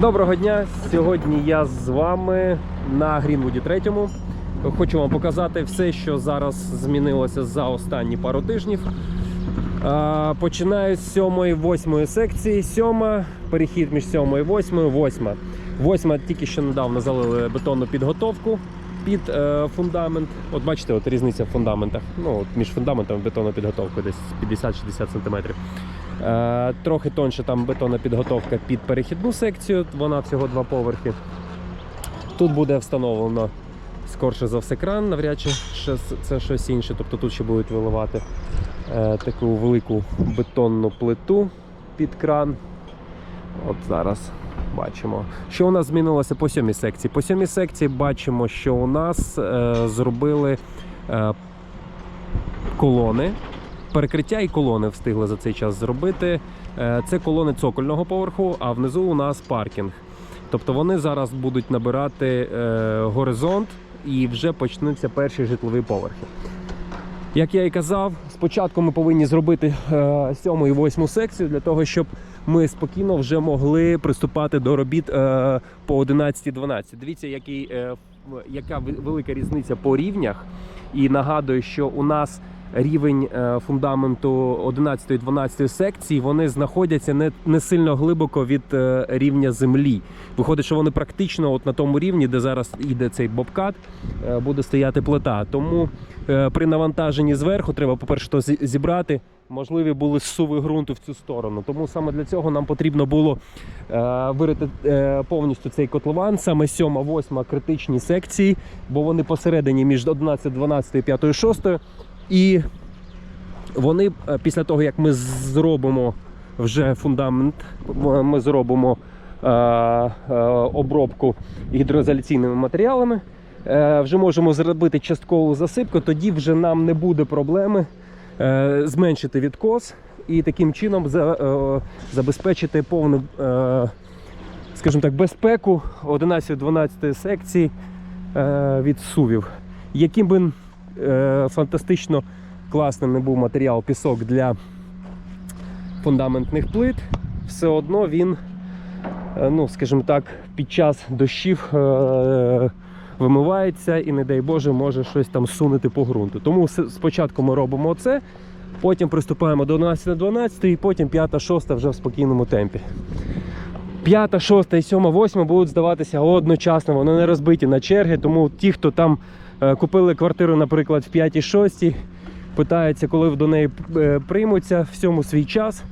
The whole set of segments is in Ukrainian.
Доброго дня! Сьогодні я з вами на Грінвуді 3. Хочу вам показати все, що зараз змінилося за останні пару тижнів. Починаю з 7-8 секції. Сьома, перехід між 7 і 8, 8. Восьма тільки що недавно залили бетонну підготовку під е, фундамент. От бачите, от різниця в фундаментах. Ну, от між фундаментом і бетонною підготовкою десь 50-60 см. Е, трохи тонше там бетонна підготовка під перехідну секцію, вона всього два поверхи. Тут буде встановлено скорше за все кран, навряд чи це щось інше. Тобто тут ще будуть виливати е, таку велику бетонну плиту під кран. От зараз бачимо. Що у нас змінилося по сьомій секції? По сьомій секції бачимо, що у нас е, зробили колони. Перекриття і колони встигли за цей час зробити. Е, Це колони цокольного поверху, а внизу у нас паркінг. Тобто вони зараз будуть набирати е, горизонт і вже почнуться перші житлові поверхи. Як я і казав, спочатку ми повинні зробити е, сьому і восьму секцію для того, щоб ми спокійно вже могли приступати до робіт по 11-12. Дивіться, який, яка велика різниця по рівнях. І нагадую, що у нас рівень е, фундаменту 11-12 секції вони знаходяться не, не сильно глибоко від е, рівня землі. Виходить, що вони практично от на тому рівні, де зараз йде цей бобкат, е, буде стояти плита. Тому при навантаженні зверху треба, по-перше, то зібрати. Можливі були зсуви ґрунту в цю сторону. Тому саме для цього нам потрібно було е, вирити е, повністю цей котлован, саме 7-8 критичні секції, бо вони посередині між 11, 12, 5, 6. І вони е, після того, як ми зробимо вже фундамент, ми зробимо е, е, обробку гідроізоляційними матеріалами, е, вже можемо зробити часткову засипку, тоді вже нам не буде проблеми е, зменшити відкос і таким чином за, е, забезпечити повну, е, скажімо так, безпеку 11-12 секцій е, від сувів. Яким би е, фантастично класним не був матеріал пісок для фундаментних плит, все одно він, е, ну, скажімо так, під час дощів е, вимивається і, не дай Боже, може щось там сунути по ґрунту. Тому спочатку ми робимо це, потім приступаємо до 11 на 12 і потім 5 6 вже в спокійному темпі. П'ята, шоста і сьома, восьма будуть здаватися одночасно, вони не розбиті на черги, тому ті, хто там е, купили квартиру, наприклад, в п'ятій, шостій, питаються, коли до неї е, приймуться, всьому свій час.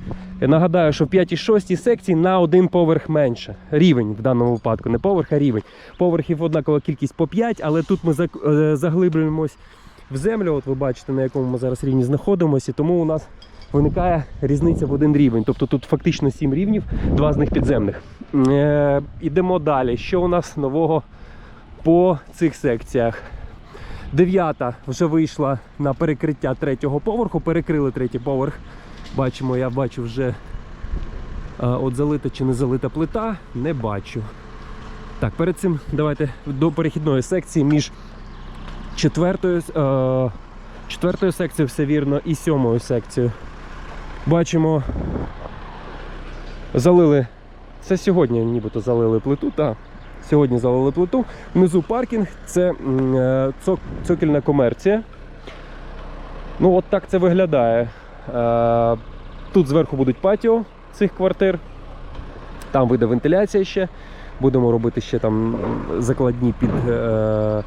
Я нагадаю, що в 5-6 секції на один поверх менше. Рівень в даному випадку, не поверх, а рівень. Поверхів однакова кількість по 5, але тут ми е, заглиблюємось в землю. От ви бачите, на якому ми зараз рівні знаходимося, тому у нас виникає різниця в один рівень. Тобто тут фактично 7 рівнів, два з них підземних. Е, ідемо далі. Що у нас нового по цих секціях? Дев'ята вже вийшла на перекриття третього поверху, перекрили третій поверх. Бачимо, я бачу вже е, от залита чи не залита плита, не бачу. Так, перед цим давайте до перехідної секції між четвертою, е, четвертою секцією, все вірно, і сьомою секцією. Бачимо, залили. Це сьогодні нібито залили плиту, так. Сьогодні залили плиту. Внизу паркінг це е, цок- цокільна комерція. Ну, от так це виглядає. Е, Тут зверху будуть патіо цих квартир. Там вийде вентиляція ще. Будемо робити ще там закладні під, е,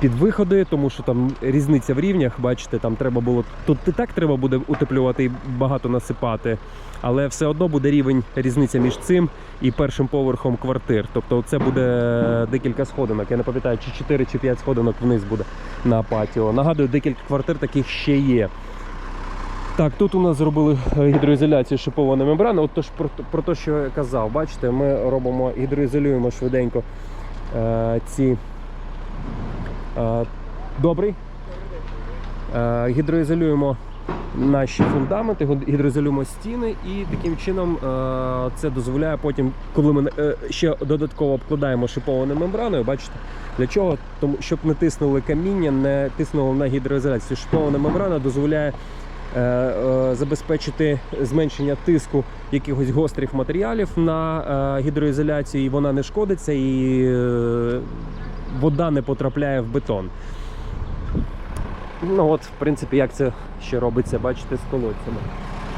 під виходи, тому що там різниця в рівнях, бачите, там треба було. Тут і так треба буде утеплювати і багато насипати, але все одно буде рівень різниця між цим і першим поверхом квартир. Тобто це буде декілька сходинок. Я не пам'ятаю, чи 4 чи 5 сходинок вниз буде на патіо. Нагадую, декілька квартир таких ще є. Так, тут у нас зробили гідроізоляцію шипована мембрана. От то ж про, про те, що я казав, бачите, ми робимо, гідроізолюємо швиденько е, ці. Е, добрий. Е, гідроізолюємо наші фундаменти, гідроізолюємо стіни, і таким чином е, це дозволяє потім, коли ми ще додатково обкладаємо шипованою мембраною, бачите, для чого? Тому щоб не тиснули каміння, не тиснуло на гідроізоляцію. Шипована мембрана дозволяє забезпечити зменшення тиску якихось гострих матеріалів на гідроізоляцію, і вона не шкодиться, і вода не потрапляє в бетон. Ну от, в принципі, як це ще робиться, бачите, з колодцями.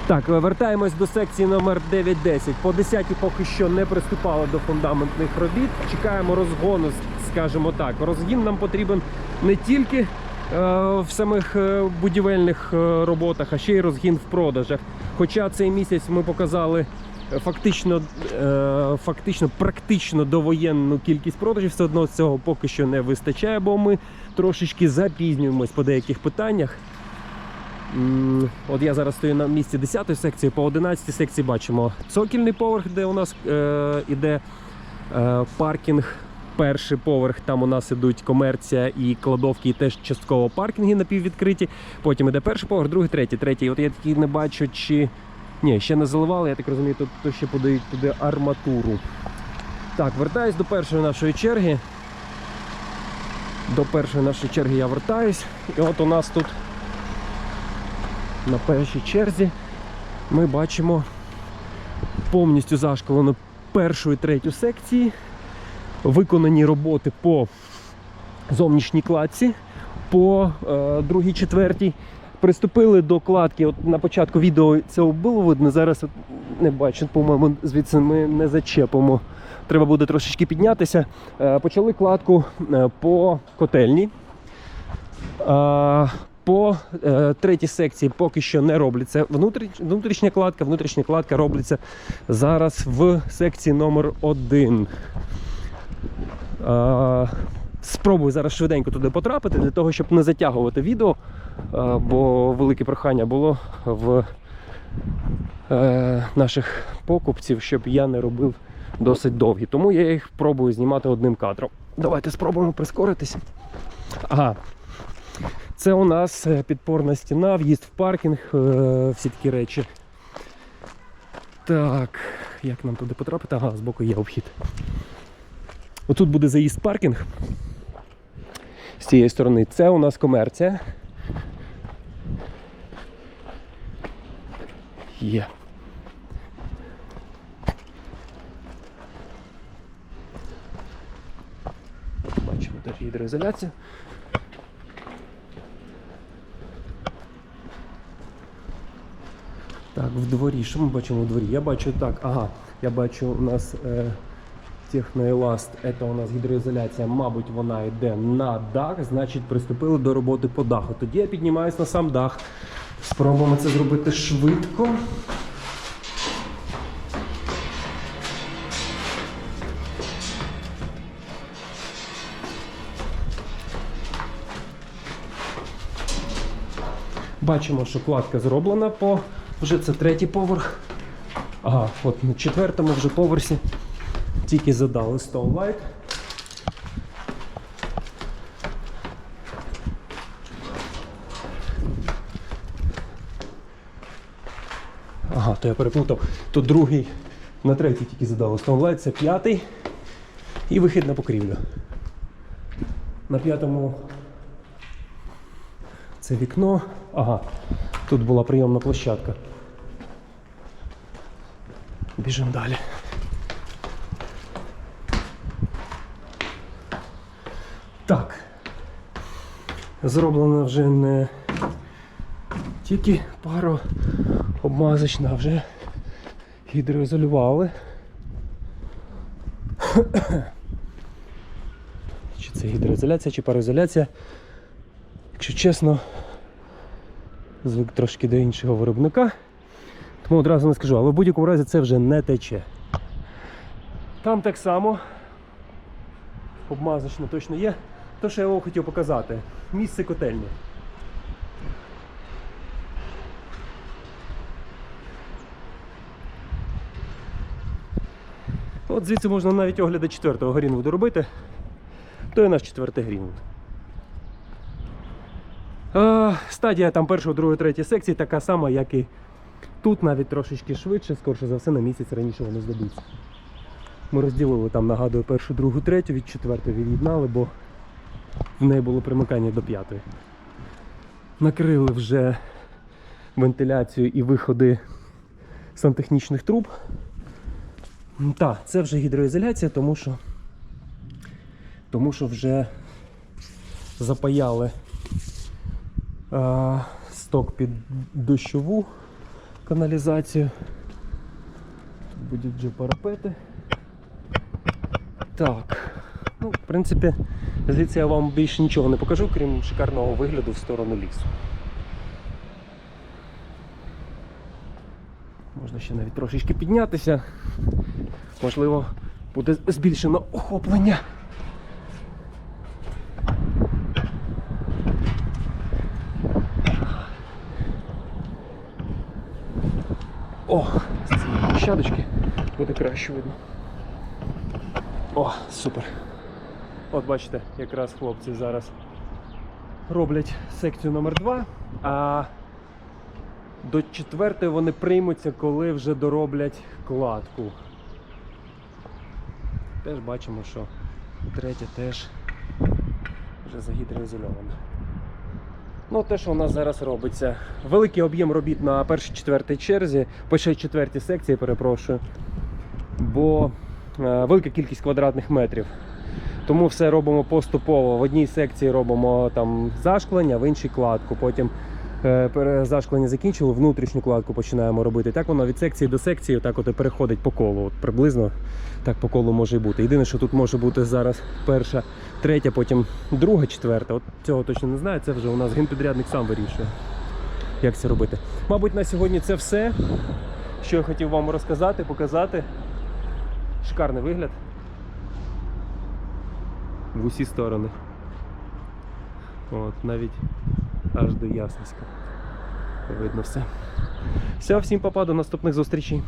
Так, вертаємось до секції номер 9-10. По 10 поки що не приступали до фундаментних робіт. Чекаємо розгону, скажімо так. Розгін нам потрібен не тільки е, в самих е, будівельних е, роботах, а ще й розгін в продажах. Хоча цей місяць ми показали фактично, е, фактично практично довоєнну кількість продажів, все одно цього поки що не вистачає, бо ми трошечки запізнюємось по деяких питаннях. От я зараз стою на місці 10 секції, по 11 секції бачимо цокільний поверх, де у нас е, іде е, паркінг. Перший поверх, там у нас ідуть комерція і кладовки, і теж частково паркінги напіввідкриті. Потім іде перший поверх, другий, третій, третій. От я такий не бачу, чи. Ні, ще не заливали, я так розумію, тут то ще подають туди арматуру. Так, вертаюсь до першої нашої черги. До першої нашої черги я вертаюсь. І от у нас тут на першій черзі ми бачимо повністю зашколену першу і третю секції, виконані роботи по зовнішній кладці, по е, другій, четвертій. Приступили до кладки. От на початку відео цього було видно. Зараз от не бачу, по-моєму, звідси ми не зачепимо. Треба буде трошечки піднятися. Е, почали кладку е, по котельні. Е, по третій секції поки що не робляться внутрі, внутрішня кладка. Внутрішня кладка робиться зараз в секції номер 1. Е, спробую зараз швиденько туди потрапити для того, щоб не затягувати відео, бо велике прохання було в е, наших покупців, щоб я не робив досить довгі. Тому я їх пробую знімати одним кадром. Давайте спробуємо прискоритись. Ага, це у нас е, підпорна стіна, в'їзд в паркінг, е, всі такі речі. Так, як нам туди потрапити? Ага, збоку є обхід. Отут буде заїзд паркінг. З цієї сторони. Це у нас комерція. Є. Бачимо теж гідроізоляцію. Так, в дворі. Що ми бачимо в дворі? Я бачу так, ага, я бачу у нас е, техноеласт, це у нас гідроізоляція, мабуть, вона йде на дах, значить приступили до роботи по даху. Тоді я піднімаюсь на сам дах. Спробуємо це зробити швидко. Бачимо, що кладка зроблена по вже це третій поверх. Ага, от на четвертому вже поверсі тільки задали Stone Ага, то я переплутав. То другий на третій тільки задали Stone це п'ятий і вихід на покрівлю. На п'ятому це вікно. Ага, тут була прийомна площадка. Біжимо далі. Так. Зроблена вже не тільки пару обмазочна, а вже гідроізолювали. Чи це гідроізоляція, чи пароізоляція? Якщо чесно, звик трошки до іншого виробника. Тому одразу не скажу, але в будь-якому разі це вже не тече. Там так само. Обмазочно точно є. То, що я вам хотів показати. Місце котельні. От звідси можна навіть огляди четвертого Грінвуду робити. То і наш четвертий Грінвуд. Стадія там першої, другої, третьої секції така сама, як і тут, навіть трошечки швидше, скорше за все, на місяць раніше воно здадуться. Ми розділили там, нагадую, першу, другу, третю, від четвертої від'єднали, бо в неї було примикання до п'ятої. Накрили вже вентиляцію і виходи сантехнічних труб. Так, це вже гідроізоляція, тому що, тому що вже запаяли а, сток під дощову каналізацію. Тут будуть вже парапети. Так. Ну, в принципі, звідси я вам більше нічого не покажу, крім шикарного вигляду в сторону лісу. Можна ще навіть трошечки піднятися. Можливо, буде збільшено охоплення. О, з цієї площадочки буде краще видно. О, супер. От бачите, якраз хлопці зараз роблять секцію номер 2 а до четвертої вони приймуться, коли вже дороблять кладку. Теж бачимо, що третя теж вже загідроізольована. Ну, те, що у нас зараз робиться. Великий об'єм робіт на першій четвертій черзі, першій четвертій секції, перепрошую. Бо е, велика кількість квадратних метрів. Тому все робимо поступово. В одній секції робимо там зашклення, в іншій кладку. Потім е, зашклення закінчили, внутрішню кладку починаємо робити. Так воно від секції до секції так от і переходить по колу. От приблизно так по колу може і бути. Єдине, що тут може бути зараз перша, третя, потім друга, четверта. От цього точно не знаю. Це вже у нас генпідрядник сам вирішує, як це робити. Мабуть, на сьогодні це все, що я хотів вам розказати, показати. Шикарний вигляд. В усі сторони. От, навіть аж до Ясницька. Видно все. Все, всім папа, до наступних зустрічей.